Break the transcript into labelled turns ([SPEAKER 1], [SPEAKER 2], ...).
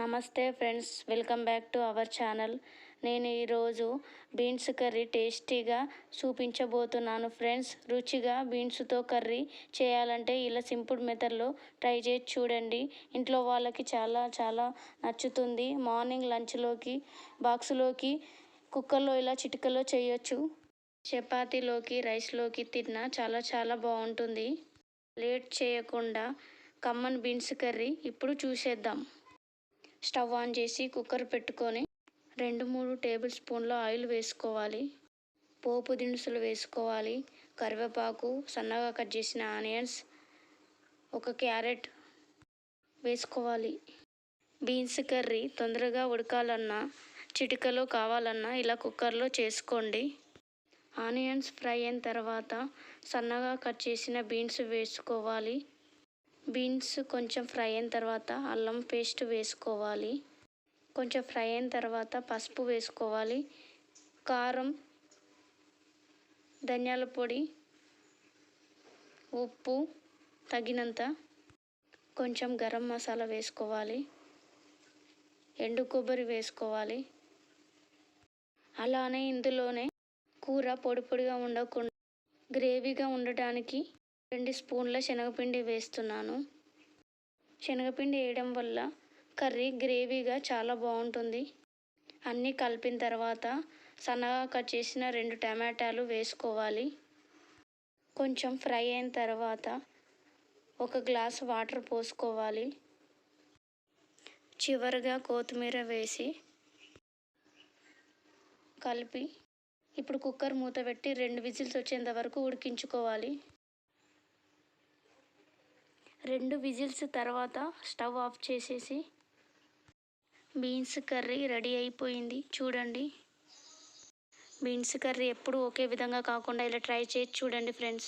[SPEAKER 1] నమస్తే friends welcome back to our channel. నేను ఈరోజు బీన్స్ కర్రీ టేస్టీగా చూపించబోతున్నాను ఫ్రెండ్స్. రుచిగా బీన్స్తో కర్రీ చేయాలంటే ఇలా సింపుల్ మెథడ్లో ట్రై చేసి చూడండి. ఇంట్లో వాళ్ళకి చాలా చాలా నచ్చుతుంది. మార్నింగ్ లంచ్లోకి బాక్స్లోకి కుక్కర్లో ఇలా చిటికలో చేయొచ్చు. చపాతీలోకి రైస్లోకి తిన్నా చాలా చాలా బాగుంటుంది. లేట్ చేయకుండా కమ్మన్ బీన్స్ కర్రీ ఇప్పుడు చూసేద్దాం. స్టవ్ ఆన్ చేసి కుక్కర్ పెట్టుకొని రెండు మూడు టేబుల్ స్పూన్ల ఆయిల్ వేసుకోవాలి. పోపు దినుసులు వేసుకోవాలి. కరివేపాకు సన్నగా కట్ చేసిన ఆనియన్స్ ఒక క్యారెట్ వేసుకోవాలి. బీన్స్ కర్రీ తొందరగా ఉడకాలన్నా చిటికలో కావాలన్నా ఇలా కుక్కర్లో చేసుకోండి. ఆనియన్స్ ఫ్రై అయిన తర్వాత సన్నగా కట్ చేసిన బీన్స్ వేసుకోవాలి. బీన్స్ కొంచెం ఫ్రై అయిన తర్వాత అల్లం పేస్ట్ వేసుకోవాలి. కొంచెం ఫ్రై అయిన తర్వాత పసుపు వేసుకోవాలి. కారం ధనియాల పొడి ఉప్పు తగినంత కొంచెం గరం మసాలా వేసుకోవాలి. ఎండు కొబ్బరి వేసుకోవాలి. అలానే ఇందులోనే కూర పొడి పొడిగా ఉండకుండా గ్రేవీగా ఉండటానికి రెండు స్పూన్ల శనగపిండి వేస్తున్నాను. శనగపిండి వేయడం వల్ల కర్రీ గ్రేవీగా చాలా బాగుంటుంది. అన్నీ కలిపిన తర్వాత సన్నగా కట్ చేసిన రెండు టమాటాలు వేసుకోవాలి. కొంచెం ఫ్రై అయిన తర్వాత ఒక గ్లాస్ వాటర్ పోసుకోవాలి. చివరిగా కొత్తిమీర వేసి కలిపి ఇప్పుడు కుక్కర్ మూత పెట్టి రెండు విజిల్స్ వచ్చేంత వరకు ఉడికించుకోవాలి. రెండు విజిల్స్ తర్వాత స్టవ్ ఆఫ్ చేసేసి బీన్స్ కర్రీ రెడీ అయిపోయింది. చూడండి. బీన్స్ కర్రీ ఎప్పుడు ఒకే విధంగా కాకుండా ఇలా ట్రై చేసి చూడండి ఫ్రెండ్స్.